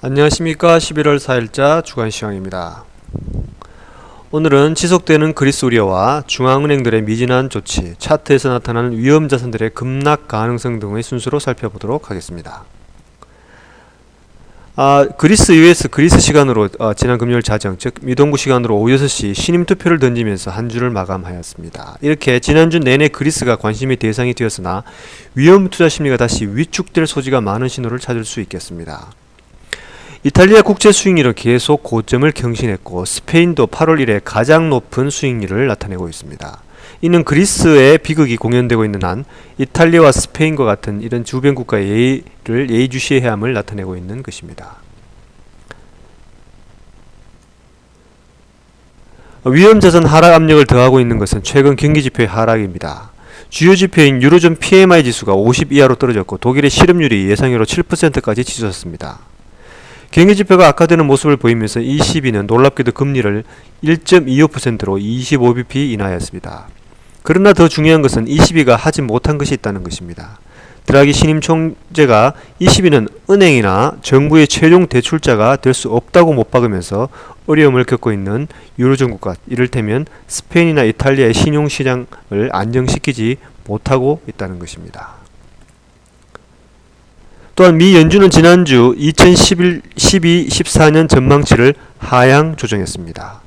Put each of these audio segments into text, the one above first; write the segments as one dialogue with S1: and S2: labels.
S1: 안녕하십니까 11월 4일자 주간시황입니다. 오늘은 지속되는 그리스 우려와 중앙은행들의 미진한 조치, 차트에서 나타나는 위험자산들의 급락 가능성 등의 순서로 살펴보도록 하겠습니다. 아, 그리스 US 그리스 시간으로 어, 지난 금요일 자정, 즉 미동구 시간으로 오후 6시 신임 투표를 던지면서 한 주를 마감하였습니다. 이렇게 지난주 내내 그리스가 관심의 대상이 되었으나 위험 투자 심리가 다시 위축될 소지가 많은 신호를 찾을 수 있겠습니다. 이탈리아 국제 수익률은 계속 고점을 경신했고 스페인도 8월 1에 가장 높은 수익률을 나타내고 있습니다. 이는 그리스의 비극이 공연되고 있는 한 이탈리아와 스페인과 같은 이런 주변 국가의 예의를 예의주시해야 함을 나타내고 있는 것입니다. 위험자산 하락 압력을 더하고 있는 것은 최근 경기지표의 하락입니다. 주요 지표인 유로존 PMI 지수가 50 이하로 떨어졌고 독일의 실업률이 예상외로 7%까지 치솟았습니다. 경기 지표가 악화되는 모습을 보이면서 ECB는 놀랍게도 금리를 1.25%로 25bp 인하하였습니다. 그러나 더 중요한 것은 ECB가 하지 못한 것이 있다는 것입니다. 드라기 신임 총재가 ECB는 은행이나 정부의 최종 대출자가 될 수 없다고 못 박으면서 어려움을 겪고 있는 유로존 국가, 이를테면 스페인이나 이탈리아의 신용시장을 안정시키지 못하고 있다는 것입니다. 또한 미 연준은 지난주 2011, 12, 14년 전망치를 하향 조정했습니다.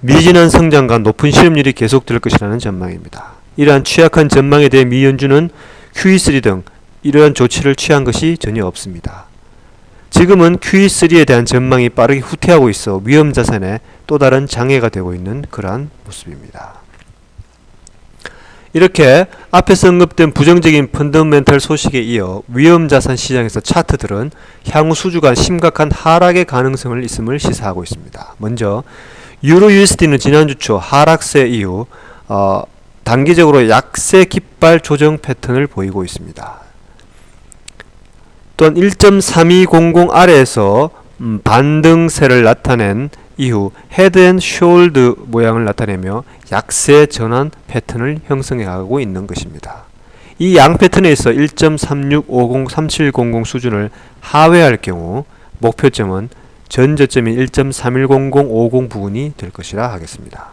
S1: 미진한 성장과 높은 실업률이 계속될 것이라는 전망입니다. 이러한 취약한 전망에 대해 미 연준은 QE3 등 이러한 조치를 취한 것이 전혀 없습니다. 지금은 QE3에 대한 전망이 빠르게 후퇴하고 있어 위험 자산에 또 다른 장애가 되고 있는 그러한 모습입니다. 이렇게 앞에서 언급된 부정적인 펀더멘털 소식에 이어 위험자산 시장에서 차트들은 향후 수주간 심각한 하락의 가능성을 있음을 시사하고 있습니다. 먼저 유로 USD는 지난주 초 하락세 이후 어, 단기적으로 약세 깃발 조정 패턴을 보이고 있습니다. 또한 1.3200 아래에서 음, 반등세를 나타낸 이후 헤드 앤 숄드 모양을 나타내며 약세 전환 패턴을 형성해 가고 있는 것입니다. 이 양 패턴에서 1.36503700 수준을 하회할 경우 목표점은 전 저점인 1.310050 부근이 될 것이라 하겠습니다.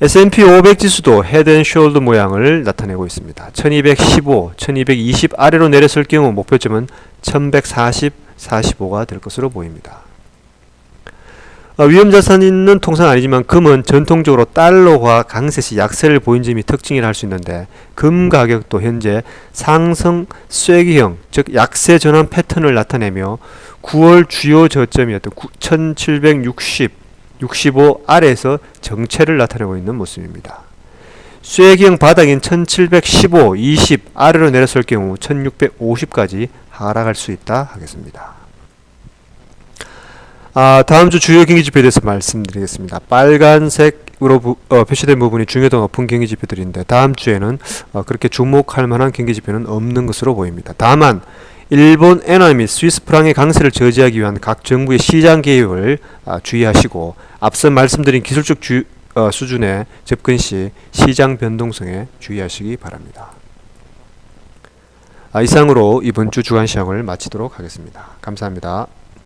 S1: S&P 500 지수도 헤드앤숄더 모양을 나타내고 있습니다. 1215, 1220 아래로 내렸을 경우 목표점은 1140, 45가 될 것으로 보입니다. 어, 위험자산은 통상 아니지만 금은 전통적으로 달러화 강세시 약세를 보인 점이 특징이라 할 수 있는데 금 가격도 현재 상승 쐐기형 즉 약세 전환 패턴을 나타내며 9월 주요 저점이었던 1760, 65 아래에서 정체를 나타내고 있는 모습입니다. 쐐기형 바닥인 1715, 20 아래로 내렸을 경우 1650까지 하락할 수 있다 하겠습니다. 아, 다음 주 주요 경기 지표에 대해서 말씀드리겠습니다. 빨간색으로 부, 어, 표시된 부분이 중요도 높은 경기 지표들인데 다음 주에는 어, 그렇게 주목할 만한 경기 지표는 없는 것으로 보입니다. 다만 일본 엔화 및 스위스 프랑의 강세를 저지하기 위한 각 정부의 시장 개입을 아, 주의하시고 앞서 말씀드린 기술적 주, 어, 수준의 접근 시 시장 변동성에 주의하시기 바랍니다. 아, 이상으로 이번 주 주간 시황을 마치도록 하겠습니다. 감사합니다.